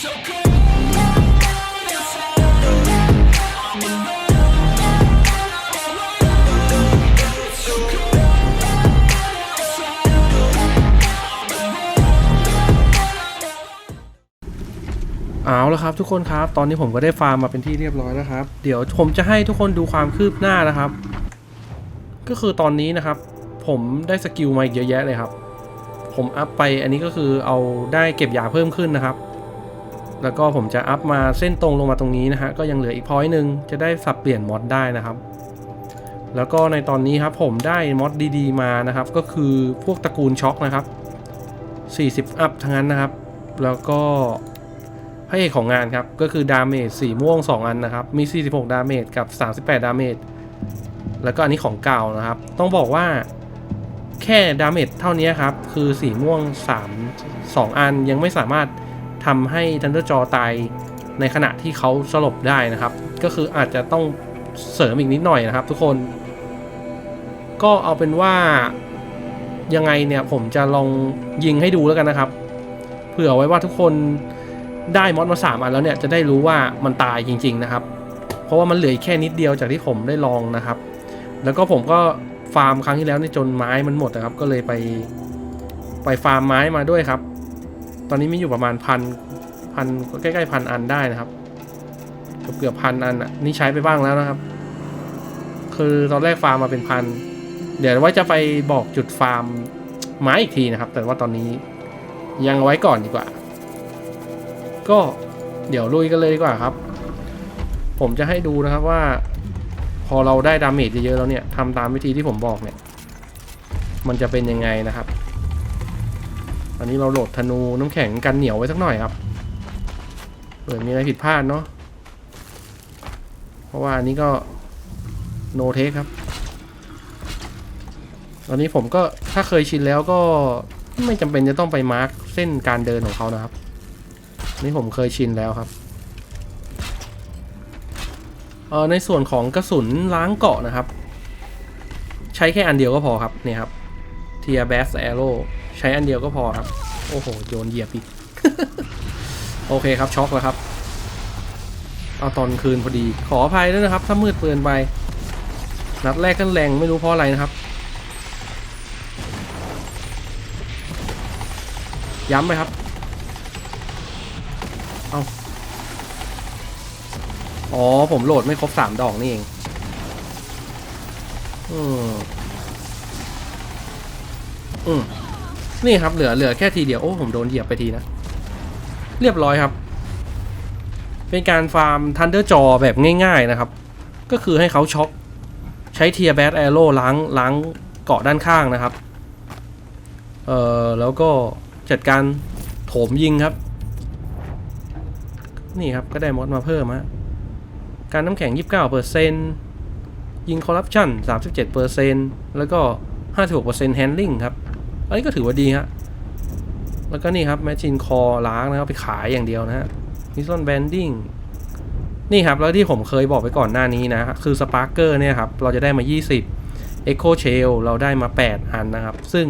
เอาละครับทุกคนครับ ตอนนี้ผมก็ได้ฟาร์มมาเป็นที่เรียบร้อยแล้วครับ เดี๋ยวผมจะให้ทุกคนดูความคืบหน้านะครับ ก็คือตอนนี้นะครับ ผมได้สกิลมาเยอะแยะเลยครับ ผมอัพไปอันนี้ก็คือเอาได้เก็บยาเพิ่มขึ้นนะครับ แล้วก็ผมจะอัพมาเส้นตรงลงมาตรงนี้นะฮะก็ยังเหลืออีกพอยต์หนึ่งจะได้สับเปลี่ยนมอดได้นะครับ แล้วก็ในตอนนี้ครับผมได้มอดดีๆ มานะครับ ก็คือพวกตระกูลช็อคนะครับ 40 อัพทั้งนั้นนะครับ แล้วก็พระเอกของงานครับ ก็คือดาเมจสีม่วง 2 อันนะครับ มี 46 ดาเมจกับ 38 ดาเมจแล้วก็อันนี้ของเก่านะครับ ต้องบอกว่าแค่ดาเมจเท่านี้ครับ คือสีม่วง 3 2 อันยังไม่สามารถ ทำให้ทันเดอร์จอตายในขณะที่เขาสลบได้นะครับ ก็คืออาจจะต้องเสริมอีกนิดหน่อยนะครับ ทุกคน ก็เอาเป็นว่ายังไงเนี่ยผมจะลองยิงให้ดูแล้วกันนะครับ เผื่อไว้ว่าทุกคนได้มอดมา3อันแล้วเนี่ยจะได้รู้ว่ามันตายจริง ๆนะครับ เพราะว่ามันเหลืออีกแค่นิดเดียวจากที่ผมได้ลองนะครับ แล้วก็ผมก็ฟาร์มครั้งที่แล้วนี่จนไม้มันหมดนะครับ ก็เลยไปไปฟาร์มไม้มาด้วยครับ ตอนนี้มีอยู่ประมาณพันพันใกล้ๆพันอันได้นะครับ เกือบเกือบพันอันอะนี่ใช้ไปบ้างแล้วนะครับ คือตอนแรกฟาร์มมาเป็นพัน เดี๋ยวว่าจะไปบอกจุดฟาร์มไม้อีกทีนะครับ แต่ว่าตอนนี้ยังไว้ก่อนดีกว่า ก็เดี๋ยวลุยกันเลยดีกว่าครับ ผมจะให้ดูนะครับว่า พอเราได้ดาเมจเยอะๆแล้วเนี่ยทำตามวิธีที่ผมบอกเนี่ย มันจะเป็นยังไงนะครับ อันนี้เราโหลดธนูน้ำแข็งกันเหนียวไว้สักหน่อยครับเผื่อมีอะไรผิดพลาดเนาะเพราะว่าอันนี้ก็โนเทคครับ ตอนนี้ผมก็ถ้าเคยชินแล้วก็ไม่จำเป็นจะต้องไปมาร์กเส้นการเดินของเขานะครับ นี่ผมเคยชินแล้วครับเออในส่วนของกระสุนล้างเกาะนะครับ ใช้แค่อันเดียวก็พอครับเนี่ยครับเทียแบสแอโร่ ใช้อันเดียวก็พอครับ โอ้โห โยนเหยียบอีก โอเคครับ ช็อกแล้วครับ เอาตอนคืนพอดี ขออภัยด้วยนะครับ ถ้ามืดเกินไป นัดแรกกันแรงไม่รู้เพราะอะไรนะครับ ย้ำไหมครับ เอาอ๋อ ผมโหลดไม่ครบสามดอกนี่เอง อืมอืม นี่ครับเหลือเหลือแค่ทีเดียวโอ้ผมโดนเหยียบไปทีนะ เรียบร้อยครับ เป็นการฟาร์มทันเดอร์จอแบบง่ายๆนะครับ ก็คือให้เขาช็อกใช้เทียแบทแอโร่ล้างล้างเกาะด้านข้างนะครับ เอ่อแล้วก็จัดการโถมยิงครับ นี่ครับก็ได้มอดมาเพิ่มฮะการน้ำแข็ง 29%ยิงคอร์รัปชัน37%แล้วก็ 56% handling ครับ อันนี้ก็ถือว่าดีฮะ แล้วก็นี่ครับแมชชีนคอล้างนะครับไปขายอย่างเดียวนะฮะมิซอนแบนดิ้งนี่ครับ แล้วที่ผมเคยบอกไปก่อนหน้านี้นะ คือสปาร์เกอร์เนี่ยครับ เราจะได้มา 20 Echo Shell เราได้มา 8 อันนะครับ ซึ่ง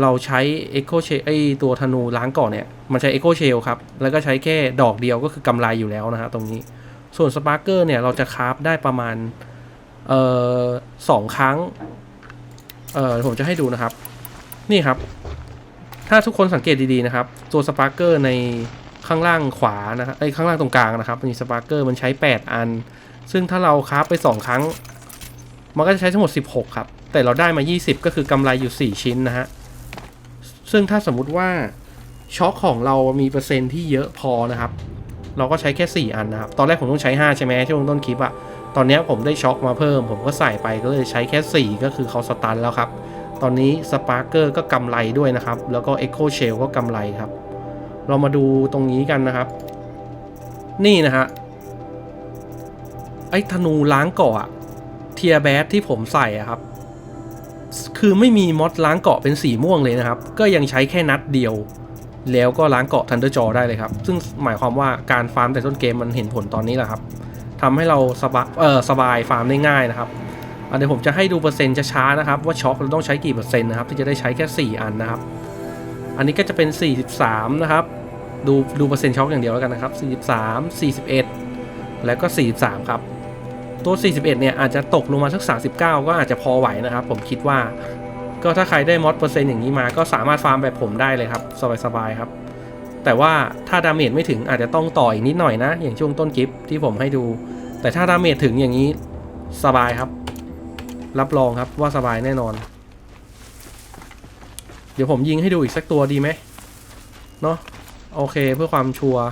เราใช้ Echo Shell ไอตัวธนูล้างก่อนเนี่ย มันใช้ Echo Shell ครับ แล้วก็ใช้แค่ดอกเดียวก็คือกำไรอยู่แล้วนะฮะตรงนี้ ส่วนสปาร์เกอร์เนี่ย เราจะคราฟได้ประมาณ เอ่อสองครั้ง เอ่อผมจะให้ดูนะครับ นี่ครับ ถ้าทุกคนสังเกตดีๆนะครับ ตัวสปาร์เกอร์ในข้างล่างขวานะครับไอ้ข้างล่างตรงกลางนะครับมีสปาร์เกอร์มันใช้ 8 อัน ซึ่งถ้าเราคราฟไป 2 ครั้ง มันก็จะใช้ทั้งหมด 16 ครับ แต่เราได้มา 20 ก็คือกำไรอยู่ 4 ชิ้นนะฮะ ซึ่งถ้าสมมุติว่าช็อคของเรามีเปอร์เซ็นที่เยอะพอนะครับ เราก็ใช้แค่ 4 อันนะครับ ตอนแรกผมต้องใช้ 5 ใช่ไหมช่วงต้นคลิปอะตอนนี้ผมได้ช็อคมาเพิ่ม ผมก็ใส่ไปก็เลยใช้แค่ 4 ก็คือเขาสตันแล้วครับ ตอนนี้สปาร์เกอร์ก็กำไรด้วยนะครับ แล้วก็ Echo Shell ก็กำไรครับ เรามาดูตรงนี้กันนะครับ นี่นะฮะ ไอ้ธนูล้างเกาะเทียแบสที่ผมใส่อะครับ คือไม่มีมอดล้างเกาะเป็นสีม่วงเลยนะครับ ก็ยังใช้แค่นัดเดียว แล้วก็ล้างเกาะทันเดอร์จอได้เลยครับ ซึ่งหมายความว่าการฟาร์มแต่ต้นเกมมันเห็นผลตอนนี้แหละครับทำให้เราสบายเออสบายฟาร์มได้ง่ายนะครับ เดี๋ยวผมจะให้ดูเปอร์เซ็นต์ช้าๆนะครับ ว่าช็อคเราต้องใช้กี่เปอร์เซ็นต์นะครับที่จะได้ใช้แค่ 4 อันนะครับ อันนี้ก็จะเป็น 43 นะครับ ดูดูเปอร์เซ็นต์ช็อคอย่างเดียวแล้วกันนะครับ 43 41 แล้วก็ 43 ครับ ตัว 41 เนี่ยอาจจะตกลงมาสัก 39 ก็อาจจะพอไหวนะครับ ผมคิดว่า ก็ถ้าใครได้มอดเปอร์เซ็นต์อย่างนี้มา ก็สามารถฟาร์มแบบผมได้เลยครับสบายๆครับแต่ว่าถ้าดาเมจไม่ถึงอาจจะต้องต่ออีกนิดหน่อยนะ อย่างช่วงต้นคลิปที่ผมให้ดู แต่ถ้าดาเมจถึงอย่างนี้สบายครับ รับรองครับว่าสบายแน่นอน เดี๋ยวผมยิงให้ดูอีกสักตัวดีไหมเนาะโอเคเพื่อความชัวร์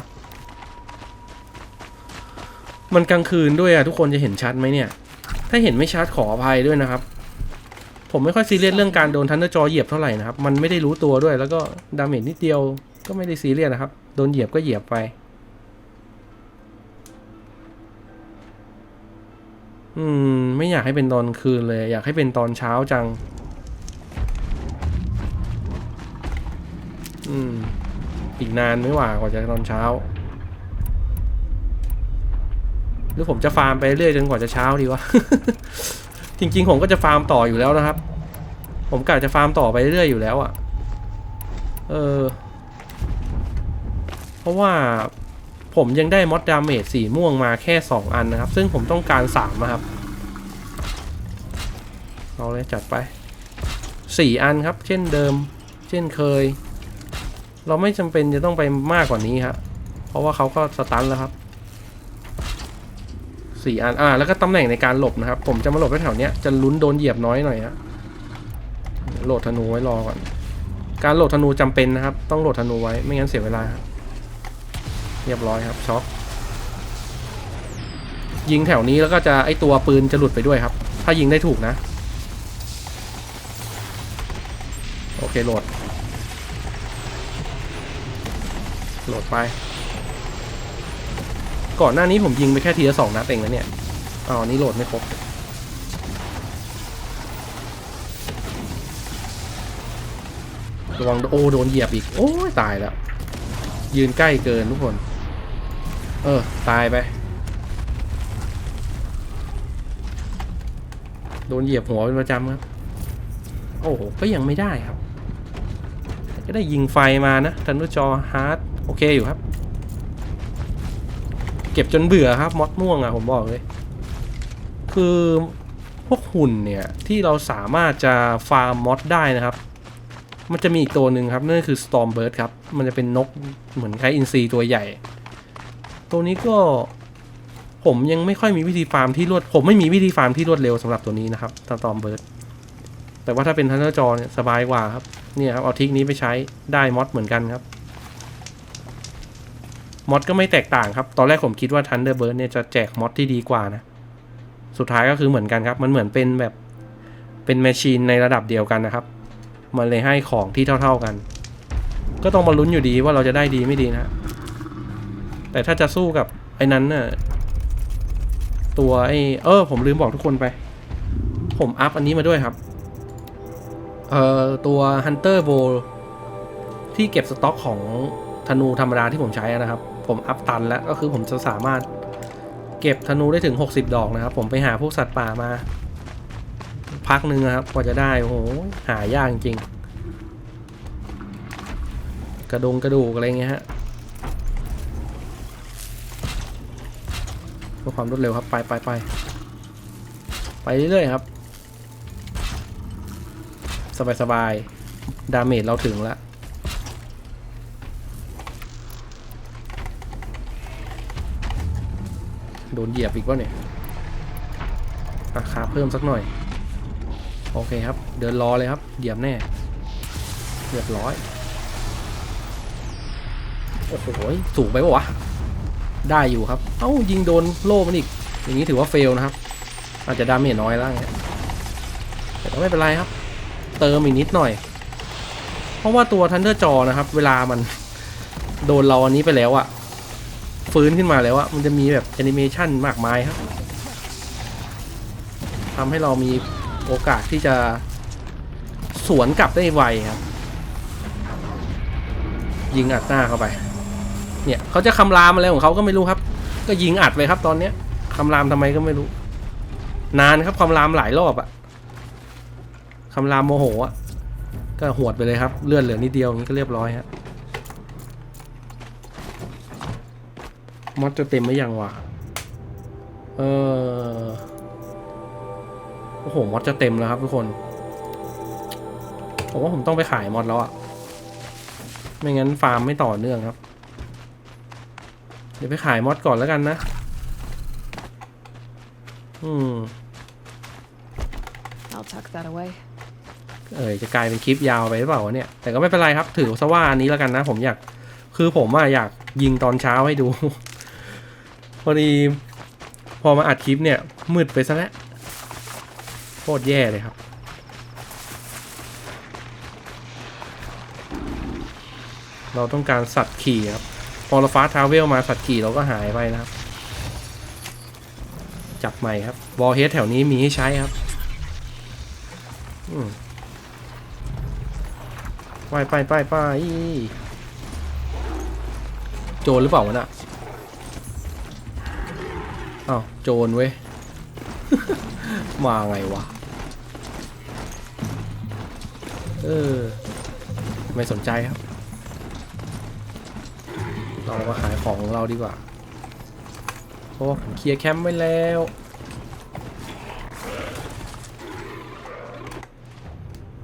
มันกลางคืนด้วยอะทุกคนจะเห็นชัดไหมเนี่ย ถ้าเห็นไม่ชัดขออภัยด้วยนะครับ ผมไม่ค่อยซีเรียสเรื่องการโดนทันเดอร์จอเหยียบเท่าไหร่นะครับ มันไม่ได้รู้ตัวด้วย แล้วก็ดาเมจนิดเดียวก็ไม่ได้ซีเรียสนะครับ โดนเหยียบก็เหยียบไป อืม ไม่อยากให้เป็นตอนคืนเลย อยากให้เป็นตอนเช้าจัง อืม อีกนานไม่หว่ากว่าจะตอนเช้า หรือผมจะฟาร์มไปเรื่อยจนกว่าจะเช้าดีวะ จริง ๆ ผมก็จะฟาร์มต่ออยู่แล้วนะครับ ผมกะจะฟาร์มต่อไปเรื่อยอยู่แล้วอะ่ะ เออ เพราะว่า ผมยังได้มอดดาเมจสีม่วงมาแค่ 2 อันนะครับ ซึ่งผมต้องการ3นะครับ เอาเลยจัดไป 4 อันครับ เช่นเดิม เช่นเคย เราไม่จำเป็นจะต้องไปมากกว่านี้ครับเพราะว่าเขาก็สตันแล้วครับสี่อัน อ่า แล้วก็ตำแหน่งในการหลบนะครับ ผมจะมาหลบแถวเนี้ย จะลุ้นโดนเหยียบน้อยหน่อยฮะโหลดธนูไว้รอก่อน การโหลดธนูจำเป็นนะครับ ต้องโหลดธนูไว้ ไม่งั้นเสียเวลาครับ เรียบร้อยครับช็อคยิงแถวนี้แล้วก็จะไอตัวปืนจะหลุดไปด้วยครับ ถ้ายิงได้ถูกนะ โอเคโหลด โหลดไป ก่อนหน้านี้ผมยิงไปแค่ทีละสองนัดเองนะเนี่ยอ๋อนนี้โหลดไม่ครบระวังโอ้โดนเหยียบอีก โอ้ยตายแล้ว ยืนใกล้เกินทุกคน เออ ตายไป โดนเหยียบหัวเป็นประจำครับ โอ้โห ก็ยังไม่ได้ครับ ก็ได้ยิงไฟมานะทันดูจอฮาร์ดโอเคอยู่ครับ เก็บจนเบื่อครับ มอดม่วงอะผมบอกเลย คือพวกหุ่นเนี่ย ที่เราสามารถจะฟาร์มมอดได้นะครับ มันจะมีอีกตัวหนึ่งครับนั่นคือ Stormbird ครับ มันจะเป็นนกเหมือนคล้ายอินทรีตัวใหญ่ ตัวนี้ก็ผมยังไม่ค่อยมีวิธีฟาร์มที่รวด ผมไม่มีวิธีฟาร์มที่รวดเร็วสำหรับตัวนี้นะครับ Stormbird แต่ว่าถ้าเป็นทันเดอร์จอเนี่ยสบายกว่าครับเนี่ยครับเอาทิกนี้ไปใช้ได้มอดเหมือนกันครับมอดก็ไม่แตกต่างครับ ตอนแรกผมคิดว่า Thunderbird เนี่ยจะแจกมอดที่ดีกว่านะ สุดท้ายก็คือเหมือนกันครับ มันเหมือนเป็นแบบเป็นแมชชีนในระดับเดียวกันนะครับ มันเลยให้ของที่เท่า ๆกัน ก็ต้องมาลุ้นอยู่ดีว่าเราจะได้ดีไม่ดีนะ แต่ถ้าจะสู้กับไอ้นั้นน่ะตัวไอ้เออ ผมลืมบอกทุกคนไป ผมอัพอันนี้มาด้วยครับ เอ่อ ตัว Hunter Bow ที่เก็บสต็อกของธนูธรรมดาที่ผมใช้นะครับ ผมอัพตันแล้วก็คือผมจะสามารถเก็บธนูได้ถึง 60 ดอกนะครับ ผมไปหาพวกสัตว์ป่ามา พักหนึ่งนะครับ กว่าจะได้ โอ้โห หายากจริง กระดงกระดูกอะไรเงี้ยฮะ พื่อความรวดเร็วครับ ไปไปไปไปเรื่อยๆครับ สบายสบายๆดาเมจเราถึงแล้วโดนเหยียบอีกวะเนี่ยราคาเพิ่มสักหน่อย โอเคครับ เดินรอเลยครับ เหยียบแน่เรียบร้อย โอ้โห สูงไปปะวะ ได้อยู่ครับ เอ้ายิงโดนโล่มันอีก อย่างนี้ถือว่าเฟลนะครับ อาจจะดาเมจน้อยแล้วไงแต่ก็ไม่เป็นไรครับ เติมอีกนิดหน่อย เพราะว่าตัวทันเดอร์จอนะครับ เวลามันโดนเราอันนี้ไปแล้วอะฟื้นขึ้นมาแล้วอะมันจะมีแบบแอนิเมชันมากมายครับทำให้เรามีโอกาสที่จะสวนกลับได้ไวครับ ยิงอัดหน้าเข้าไป เนี่ยเขาจะคำรามอะไรของเขาก็ไม่รู้ครับ ก็ยิงอัดไปครับตอนเนี้ยคำรามทำไมก็ไม่รู้ นานครับคำรามหลายรอบอะคำรามโมโหอะก็หวดไปเลยครับ เลื่อนเหลือนิดเดียวอย่างนี้ก็เรียบร้อยฮะมอดจะเต็มไหมยังวะเออโอ้โหมอดจะเต็มแล้วครับทุกคนผมว่าผมต้องไปขายมอดแล้วอะไม่งั้นฟาร์มไม่ต่อเนื่องครับ เดี๋ยวไปขายมอดก่อนแล้วกันนะ อืม I'll tuck that away. เออจะกลายเป็นคลิปยาวไปหรือเปล่าวะเนี่ย แต่ก็ไม่เป็นไรครับ ถือซะว่าอันนี้แล้วกันนะ ผมอยาก คือผมอะอยากยิงตอนเช้าให้ดู พอดีพอมาอัดคลิปเนี่ย มืดไปซะแล้วโคตรแย่เลยครับ เราต้องการสัตว์ขี่ครับ พอเราฟ้าทราเวลมาสัตว์ขี่เราก็หายไปนะครับ จับใหม่ครับบอเฮดแถวนี้มีให้ใช้ครับอไปไปไปไปโจรหรือเปล่าวะน่ะอ้าวโจรเว้ย มาไงวะ เออ ไม่สนใจครับ เรามาขายของของเราดีกว่า เพราะว่าผมเคลียร์แคมป์ไว้แล้ว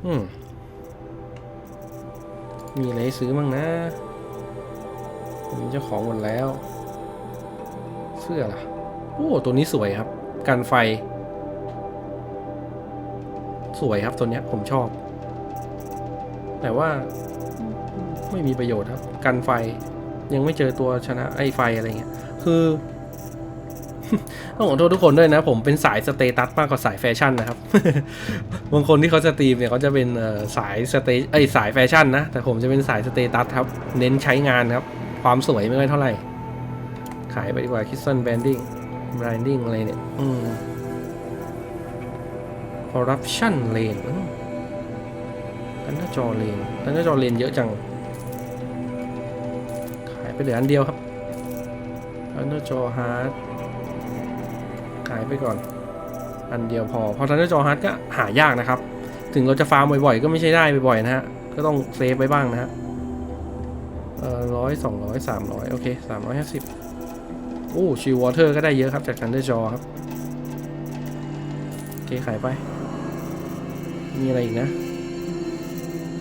อืม มีอะไรซื้อบ้างนะมีเจ้าของหมดแล้ว เสื้อล่ะ โอ้ ตัวนี้สวยครับ กันไฟ สวยครับตัวเนี้ยผมชอบ แต่ว่าไม่มีประโยชน์ครับ กันไฟ ยังไม่เจอตัวชนะไอ้ไฟอะไรเงี้ย คือต้องขอโทษทุกคนด้วยนะ ผมเป็นสายสเตตัสมากกว่าสายแฟชั่นนะครับ บางคนที่เขาสตรีมเนี่ยเขาจะเป็นสายสเตไอสายแฟชั่นนะ แต่ผมจะเป็นสายสเตตัสครับ เน้นใช้งานครับ ความสวยไม่ค่อยเท่าไหร่ ขายไปดีกว่าคิสซันแบนดิ้งแบรนดิ้งอะไรเนี่ย อืม corruption lane อืมตันหน้าจอเลนตันหน้าจอเลนเยอะจัง ไปเหลืออันเดียวครับตันหน้าจอฮาร์ดขายไปก่อน อันเดียวพอ เพราะทันเดอร์จอฮาร์ดก็หายากนะครับ ถึงเราจะฟาร์มบ่อยๆ ก็ไม่ใช่ได้บ่อยๆนะฮะ ก็ต้องเซฟไว้บ้างนะฮะเอ่อร้อยสองร้อยสามร้อยโอเคสามร้อยห้าสิบโอ้ชิววอเตอร์ก็ได้เยอะครับ จากทันเดอร์จอครับ โอเค ขายไป มีอะไรอีกนะ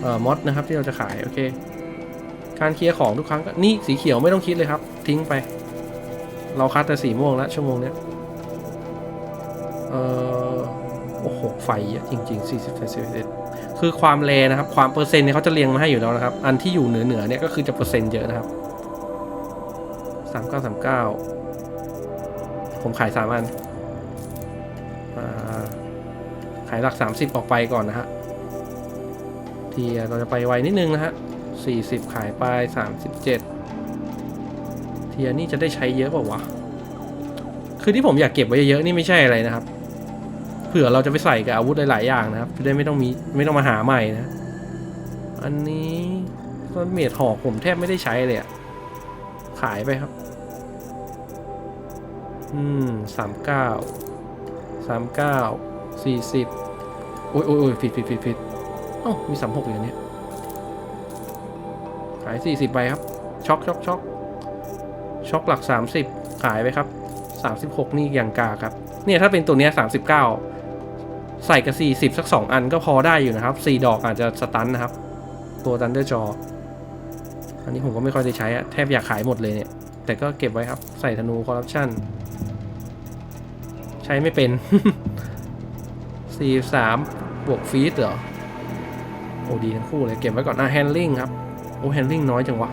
เอ่อมอดนะครับที่เราจะขาย โอเค การเคลียร์ของทุกครั้งก็นี่สีเขียวไม่ต้องคิดเลยครับ ทิ้งไป เราคัดแต่สีม่วงแล้วชั่วโมงเนี้ยเออโอ้โหไฟเยอะจริงๆ40 41คือความแรนะครับ ความเปอร์เซ็นต์เนี่ยเขาจะเรียงมาให้อยู่แล้วนะครับ อันที่อยู่เหนือเหนือเนี่ยก็คือจะเปอร์เซ็นต์เยอะนะครับ 3939 ผมขาย 3 อันขายหลัก 30 ออกไปก่อนนะฮะทีเราจะไปไวนิดนึงนะฮะ 40 ขายไป 37 เทียนี่จะได้ใช้เยอะเปล่าวะ คือที่ผมอยากเก็บไว้เยอะๆนี่ไม่ใช่อะไรนะครับ เผื่อเราจะไปใส่กับอาวุธหลาย ๆ อย่างนะครับจะได้ไม่ต้องมีไม่ต้องมาหาใหม่นะ อันนี้ก็เมดหอกผมแทบไม่ได้ใช้เลยอะขายไปครับ อืมสามเก้าสามเก้าสี่สิบโอ้ยโอ้ยผิดผิดผิดผิดอ้ามีสามหกอยู่เนี่ยายสี่สิบใบครับ ช็อกช็อกช็อกช็อกหลักสามสิบขายไปครับสามสิบหกนี่อย่างกาครับ เนี่ยถ้าเป็นตัวเนี้ยสามสิบเก้าใส่กับสี่สิบสักสองอันก็พอได้อยู่นะครับสี่ดอกอาจจะสตันนะครับ ตัวดันเดอร์จอ อันนี้ผมก็ไม่ค่อยได้ใช้อะแทบอยากขายหมดเลยเนี่ย แต่ก็เก็บไว้ครับ ใส่ธนูคอร์รัปชันใช้ไม่เป็นสี่สามบวกฟีดเหรอโอ้ดีทั้งคู่เลย เก็บไว้ก่อนอะแฮนดิ้งครับ อ้แฮนดิ้งน้อยจังวะ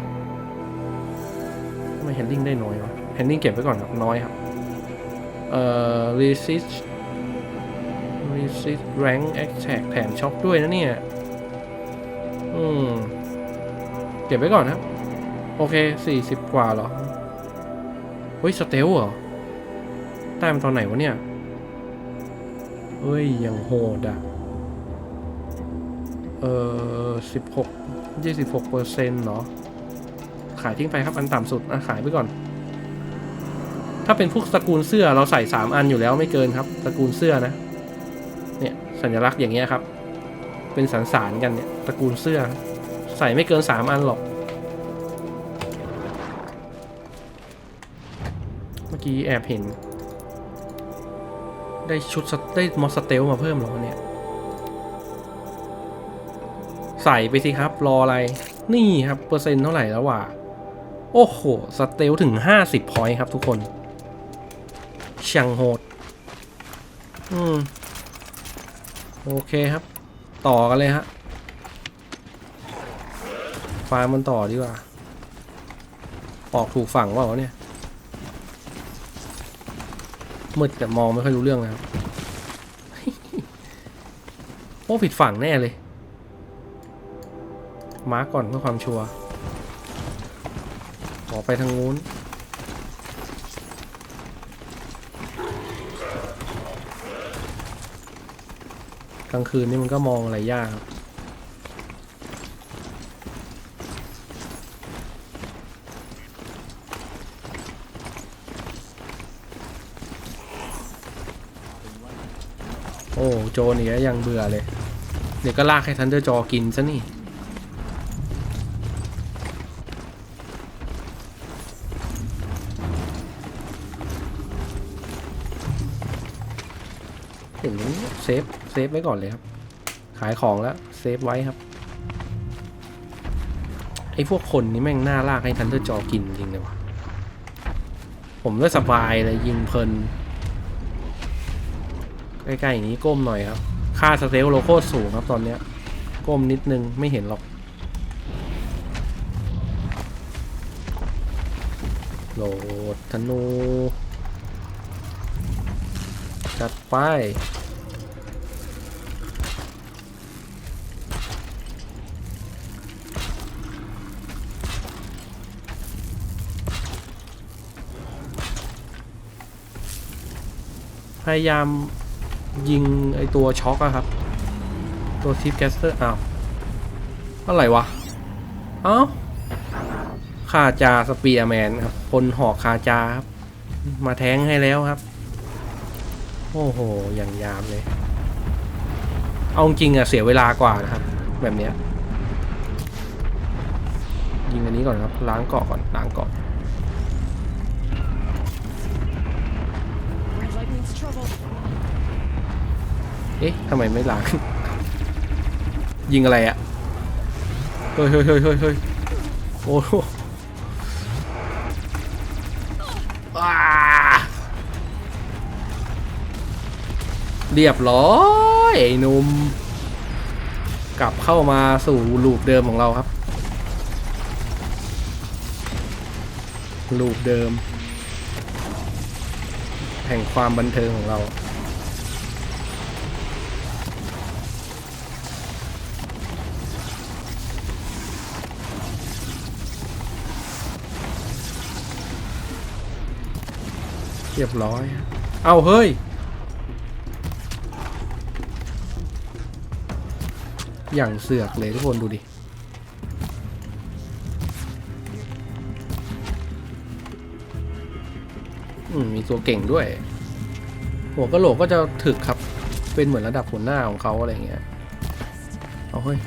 ทำไมแฮนดิ้งได้น้อยวะแฮนดิ้งเก็บไว้ก่อนครับน้อยครับ เอ่อ resist resist rank attack แถมช็อคด้วยนะเนี่ย อืม เก็บไว้ก่อนครับ โอเค 40 กว่าเหรอ เฮ้ย สเตลเหรอได้มันตอนไหนวะเนี่ย เฮ้ย ยังโหดอะ เออ16 26เปอร์เซ็นต์เหรอขายทิ้งไปครับอันต่ำสุดอะขายไปก่อน ถ้าเป็นพวกตระกูลเสื้อเราใส่สามอันอยู่แล้วไม่เกินครับตระกูลเสื้อนะเนี่ยสัญลักษณ์อย่างเงี้ยครับ เป็นสันสานกันเนี่ยตระกูลเสื้อ ใส่ไม่เกินสามอันหรอก เมื่อกี้แอบเห็น ได้ชุดได้มอสเตลมาเพิ่มหรอเนี่ย ใส่ไปสิครับรออะไร นี่ครับ เปอร์เซ็นต์เท่าไหร่แล้ววะโอ้โห สเตลถึง 50พอยต์ครับทุกคนช่างโหด อืม โอเคครับ ต่อกันเลยฮะฟาร์มมันต่อดีกว่า ออกถูกฝั่งว่าวะเนี่ย มืดแต่มองไม่ค่อยรู้เรื่องนะครับ โอ้ผิดฝั่งแน่เลย มาร์กก่อนเพื่อความชัวร์ขอกไปทางนู้น กลางคืนนี่มันก็มองอะไรยากครับโอ้โจรนี่ยังเบื่อเลย เดี๋ยวก็ลากให้ทันเดอร์จอกินซะนี่ ถึงเซฟเซฟไว้ก่อนเลยครับ ขายของแล้วเซฟไว้ครับไอ้พวกคนนี้แม่งหน่าลากให้ทันเดอร์จอกินจริงเลยวะผมก็สบายเลยยิงเพลินใกล้ๆอย่างนี้ก้มหน่อยครับ ค่าสเตลโลโคตรสูงครับตอนเนี้ย ก้มนิดนึงไม่เห็นหรอกโหลดธนู จัดไป พยายามยิงไอตัวช็อกอะครับ ตัวทิปแคสเตอร์อ้าวอะไรวะ เอ้าคาจาสเปียร์แมนครับพลหอกคาจาครับ มาแทงให้แล้วครับ โอ้โห อย่างยามเลย เอาจริงอะเสียเวลากว่านะครับ แบบเนี้ย ยิงอันนี้ก่อนครับ ล้างเกาะก่อน ล้างเกาะเอ๊ะทำไมไม่ล้าง ยิงอะไรอะเฮ้ยเฮ้ยเฮ้ยเฮ้ยเฮ้ยโอ้ เรียบร้อยไอ้นุ่มกลับเข้ามาสู่ลูปเดิมของเราครับ ลูปเดิม แห่งความบันเทิงของเรา เรียบร้อย เอาเฮ้ย อย่างเสือกเลยทุกคนดูดิอืมมีตัวเก่งด้วย หัวกะโหลกก็จะถึกครับ เป็นเหมือนระดับหัวหน้าของเขาอะไรเงี้ย เอาเฮ้ย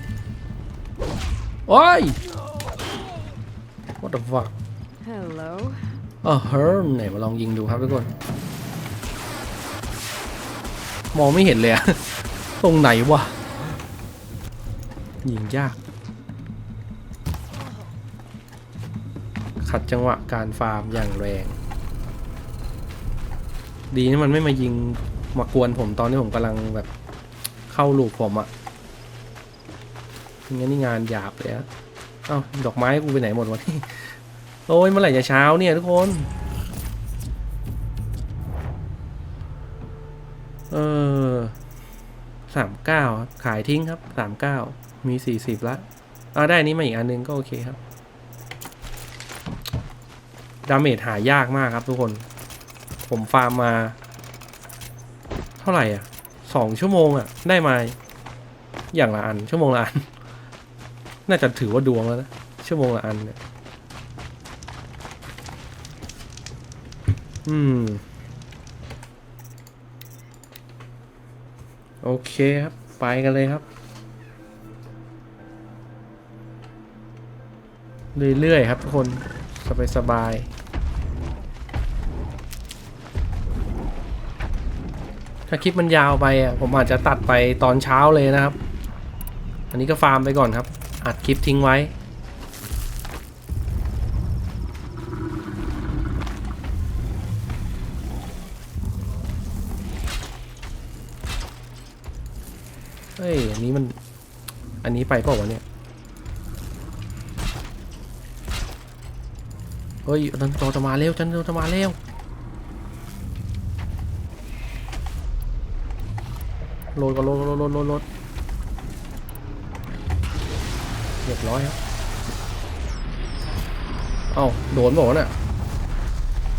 โอ้ย what the fuck Hello. เออเฮิร์มไหนมาลองยิงดูครับทุกคน มองไม่เห็นเลยอะตรงไหนวะ ยิงยาก ขัดจังหวะการฟาร์มอย่างแรง ดีนะมันไม่มายิงมากวนผมตอนที่ผมกำลังแบบเข้าลูกผมอะงั้นนี่งานหยาบเลยอะเอ้าดอกไม้กูไปไหนหมดวะนี่โอ้ยเมื่อไหร่จะเช้าเนี่ยทุกคน เออสามเก้าขายทิ้งครับสามเก้า มีสี่สิบละอ่าได้นนี้มาอีกอันนึงก็โอเคครับ ดาเมจหายากมากครับทุกคน ผมฟาร์มมา เท่าไหร่อะสองชั่วโมงอะ ได้มา อย่างละอัน ชั่วโมงละอัน น่าจะถือว่าดวงแล้วนะ ชั่วโมงละอันเนี่ย อืม โอเคครับ ไปกันเลยครับ เรื่อยๆครับทุกคนสบายสบายถ้าคลิปมันยาวไปอะผมอาจจะตัดไปตอนเช้าเลยนะครับ อันนี้ก็ฟาร์มไปก่อนครับ อัดคลิปทิ้งไว้เฮ้ยอันนี้มัน อันนี้ไปเปล่าวะเนี่ย เฮ้ยจันโจจะมาเร็วจันโจจะมาเร็วโหลดก็โหลดโหลดโหลดโหลดโหลดเรียบร้อยครับเอ้าโดนบอกน่ะ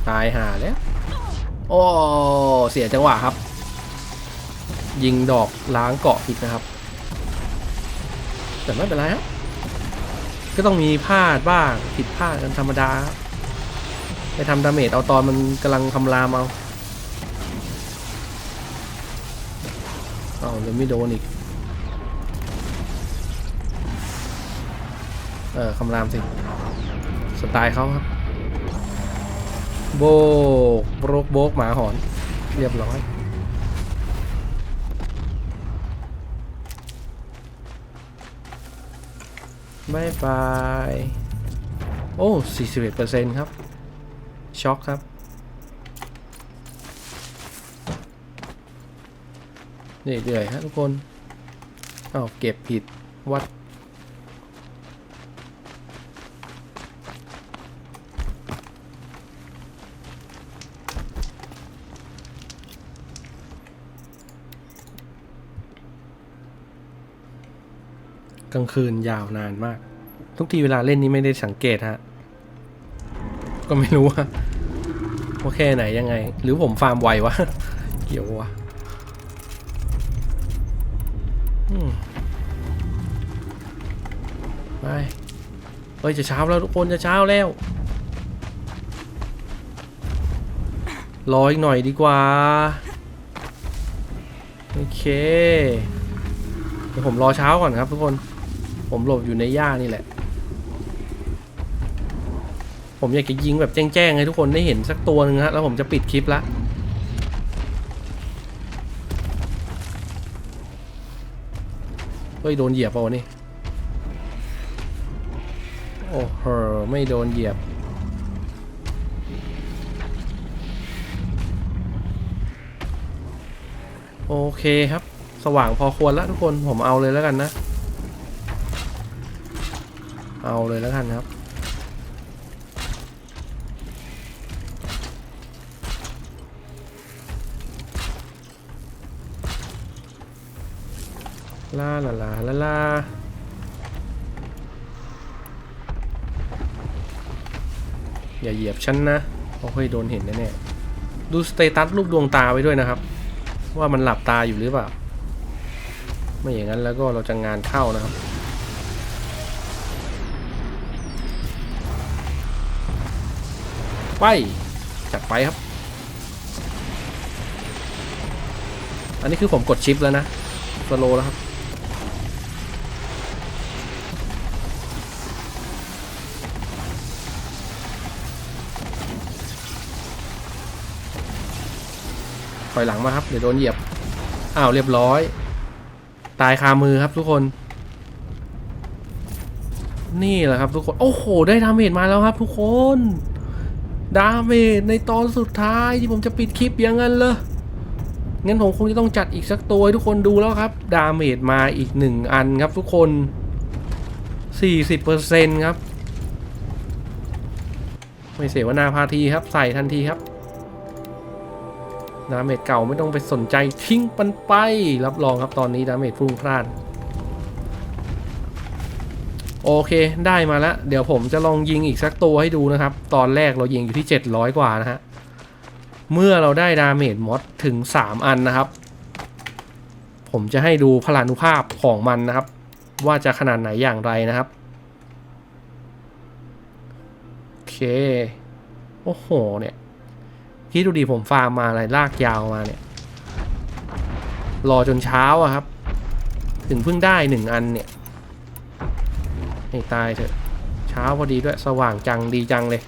ตายห่าแล้วโอ้เสียจังหวะครับ ยิงดอกล้างเกาะผิดนะครับ แต่ไม่เป็นไรครับก็ต้องมีพลาดบ้างผิดพลาดกันธรรมดาครับ ไปทำดาเมจเอาตอนมันกำลังคำรามเอาเอาเลยไม่โดนอีก เออคำรามสิ สไตล์เขาครับ โบกโบกโบกหมาหอน เรียบร้อยบายบาย โอ้ 41%ครับ ช็อกครับ นี่เดือยฮะทุกคนอ้าวเก็บผิดวัด กลางคืนยาวนานมาก ทุกทีเวลาเล่นนี้ไม่ได้สังเกตฮะ ก็ไม่รู้ว่า ว่าแค่ไหนยังไง หรือผมฟาร์มไววะ เกี่ยววะไปเฮ้ยจะเช้าแล้วทุกคนจะเช้าแล้ว รออีกหน่อยดีกว่า โอเคเดี๋ยวผมรอเช้าก่อนครับทุกคน ผมหลบอยู่ในหญ้านี่แหละ ผมอยากจะยิงแบบแจ้งๆให้ทุกคนได้เห็นสักตัวหนึ่งฮะแล้วผมจะปิดคลิปละเฮ้ยโดนเหยียบเปล่านี่โอ้โหไม่โดนเหยียบ โอเคครับ สว่างพอควรแล้วทุกคนผมเอาเลยแล้วกันนะ เอาเลยแล้วกันครับ ลาลาลาลาลาอย่าเหยียบฉันนะเพราะเฮ้ยโดนเห็นแน่ๆดูสเตตัสรูปดวงตาไว้ด้วยนะครับ ว่ามันหลับตาอยู่หรือเปล่า ไม่อย่างนั้นแล้วก็เราจะงานเข้านะครับไปจัดไปครับ อันนี้คือผมกดชิปแล้วนะสโลแล้วครับ ถอยหลังมาครับเดี๋ยวโดนเหยียบอ้าวเรียบร้อย ตายคามือครับทุกคน นี่แหละครับทุกคน โอ้โห ได้ดาเมจมาแล้วครับ ทุกคนดาเมจในตอนสุดท้ายที่ผมจะปิดคลิปอย่างนั้นเลยงั้นผมคงจะต้องจัดอีกสักตัวให้ทุกคนดูแล้วครับ ดาเมจมาอีกหนึ่งอันครับทุกคน 40%ครับ ไม่เสียว่านาพาทีครับ ใส่ทันทีครับ ดาเมจเก่าไม่ต้องไปสนใจทิ้งมันไป รับรองครับตอนนี้ดาเมจพุ่งพลาดโอเค ได้มาแล้ว เดี๋ยวผมจะลองยิงอีกสักตัวให้ดูนะครับ ตอนแรกเรายิงอยู่ที่ 700 กว่านะฮะ เมื่อเราได้ดาเมจมอดถึง 3 อันนะครับ ผมจะให้ดูพลานุภาพของมันนะครับ ว่าจะขนาดไหนอย่างไรนะครับ โอเค โอ้โหเนี่ย คิดดูดิผมฟาร์มมาอะไรลากยาวมาเนี่ย รอจนเช้าอะครับ ถึงเพิ่งได้หนึ่งอันเนี่ยให้ตายเถอะ เช้าพอดีด้วยสว่างจังดีจังเลย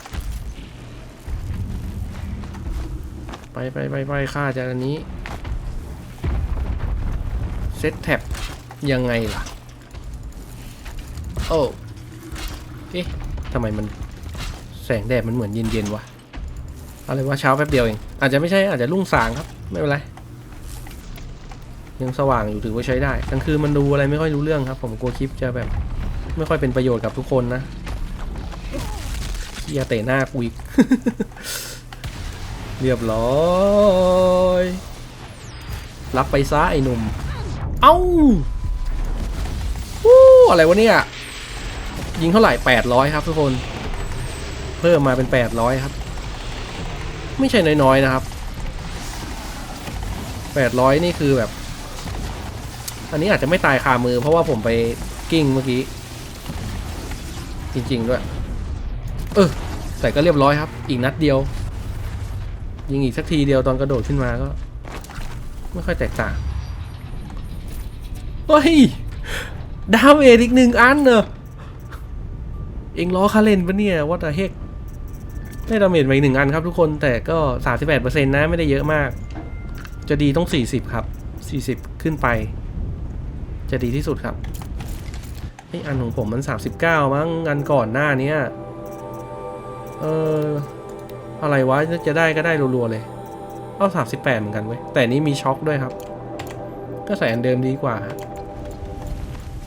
ไปไปไปไปค่าจากอันนี้เซตแท็บยังไงล่ะ โอ้เอ๊ะทำไมมันแสงแดดมันเหมือนเย็นๆวะ อะไรวะเช้าแป๊บเดียวเอง อาจจะไม่ใช่อาจจะรุ่งสางครับ ไม่เป็นไร ยังสว่างอยู่ถือว่าใช้ได้กลางคืนมันดูอะไรไม่ค่อยรู้เรื่องครับ ผมกลัวคลิปจะแบบ ไม่ค่อยเป็นประโยชน์กับทุกคนนะเฮียเตะหน้ากูอีกเรียบร้อยรับไปซะไอ้หนุ่ม เอ้าวู้อะไรวะเนี่ย ยิงเท่าไหร่ 800 ครับทุกคน เพิ่มมาเป็น 800 ครับ ไม่ใช่น้อยๆนะครับ800นี่คือแบบ อันนี้อาจจะไม่ตายคามือ เพราะว่าผมไปกิ้งเมื่อกี้ จริง ๆ ด้วย เออแต่ก็เรียบร้อยครับ อีกนัดเดียว ยิงอีกสักทีเดียวตอนกระโดดขึ้นมาก็ ไม่ค่อยแตกต่างเฮ้ยดาเมจอีกหนึ่งอันเนอะเอ็งล้อคาเลนปะเนี่ยวัตเฮก ได้ดาเมจมาอีกหนึ่งอันครับทุกคนแต่ก็ 38%นะไม่ได้เยอะมาก จะดีต้อง 40 ครับ 40 ขึ้นไป จะดีที่สุดครับไออันของผมมัน 39 มั้งอันก่อนหน้าเนี้ยเอออะไรวะจะได้ก็ได้รัวๆเลย เอา38เหมือนกันเว้ยแต่นี้มีช็อคด้วยครับ ก็ใส่อันเดิมดีกว่า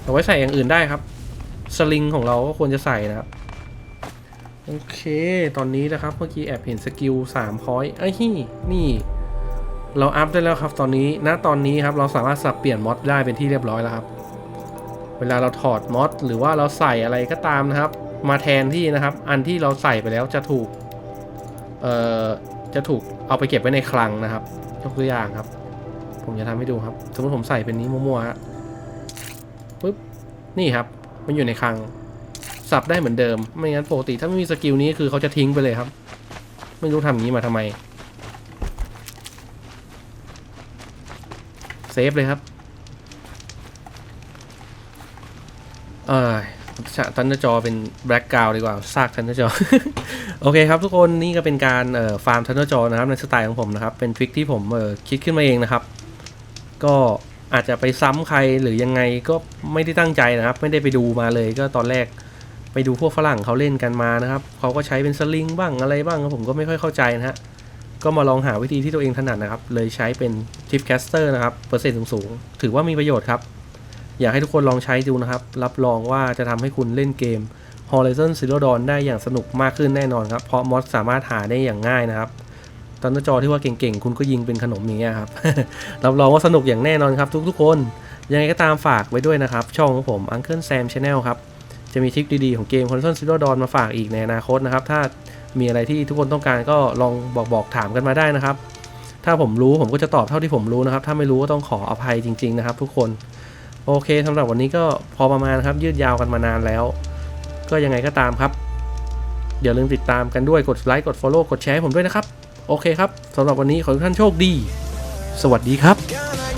เอาไว้ใส่อย่างอื่นได้ครับ สลิงของเราก็ควรจะใส่นะครับ โอเค ตอนนี้นะครับ เมื่อกี้แอบเห็นสกิล3พอยต์ไอ้ที่นี่ เราอัพได้แล้วครับ ตอนนี้ณตอนนี้ครับ เราสามารถสับเปลี่ยนมอดได้เป็นที่เรียบร้อยแล้วครับ เวลาเราถอดมอดหรือว่าเราใส่อะไรก็ตามนะครับ มาแทนที่นะครับ อันที่เราใส่ไปแล้วจะถูก เอ่อ จะถูกเอาไปเก็บไว้ในคลังนะครับ ยกตัวอย่างครับ ผมจะทำให้ดูครับ สมมติผมใส่เป็นนี้มั่วๆฮะปึ๊บ นี่ครับ มันอยู่ในคลัง สับได้เหมือนเดิม ไม่งั้นปกติถ้าไม่มีสกิลนี้คือเขาจะทิ้งไปเลยครับ ไม่รู้ทำอย่างนี้มาทำไม เซฟเลยครับเออทันเดอร์จอเป็นแบล็กกราวดีกว่าซากทันเดอร์จอ โอเคครับทุกคนนี่ก็เป็นการฟาร์มทันเดอร์จอนะครับในสไตล์ของผมนะครับ เป็นทริคที่ผมคิดขึ้นมาเองนะครับ ก็อาจจะไปซ้ำใครหรือยังไงก็ไม่ได้ตั้งใจนะครับ ไม่ได้ไปดูมาเลยก็ตอนแรก ไปดูพวกฝรั่งเขาเล่นกันมานะครับเขาก็ใช้เป็นสลิงบ้างอะไรบ้างผมก็ไม่ค่อยเข้าใจนะฮะก็มาลองหาวิธีที่ตัวเองถนัดนะครับ เลยใช้เป็นทิปแคสเตอร์นะครับ เปอร์เซ็นต์สูงๆ ถือว่ามีประโยชน์ครับ อยากให้ทุกคนลองใช้ดูนะครับ รับรองว่าจะทำให้คุณเล่นเกม Horizon Zero Dawn ได้อย่างสนุกมากขึ้นแน่นอนครับ เพราะมอดสามารถหาได้อย่างง่ายนะครับ ตอนหน้าจอที่ว่าเก่งๆ คุณก็ยิงเป็นขนมอย่างเงี้ยครับ รับรองว่าสนุกอย่างแน่นอนครับ ทุกๆคน ยังไงก็ตามฝากไว้ด้วยนะครับ ช่องของผม Uncle Sam Channel ครับ จะมีทริคดีๆของเกม Horizon Zero Dawn มาฝากอีกในอนาคตนะครับ ถ้ามีอะไรที่ทุกคนต้องการก็ลองบอกบอกถามกันมาได้นะครับ ถ้าผมรู้ผมก็จะตอบเท่าที่ผมรู้นะครับ ถ้าไม่รู้ก็ต้องขออภัยจริง ๆ นะครับ ทุกคน โอเคสำหรับวันนี้ก็พอประมาณครับ ยืดยาวกันมานานแล้ว ก็ยังไงก็ตามครับอย่าลืมติดตามกันด้วยกดไลค์กด Follow กดแชร์ให้ผมด้วยนะครับ โอเคครับสำหรับวันนี้ขอทุกท่านโชคดี สวัสดีครับ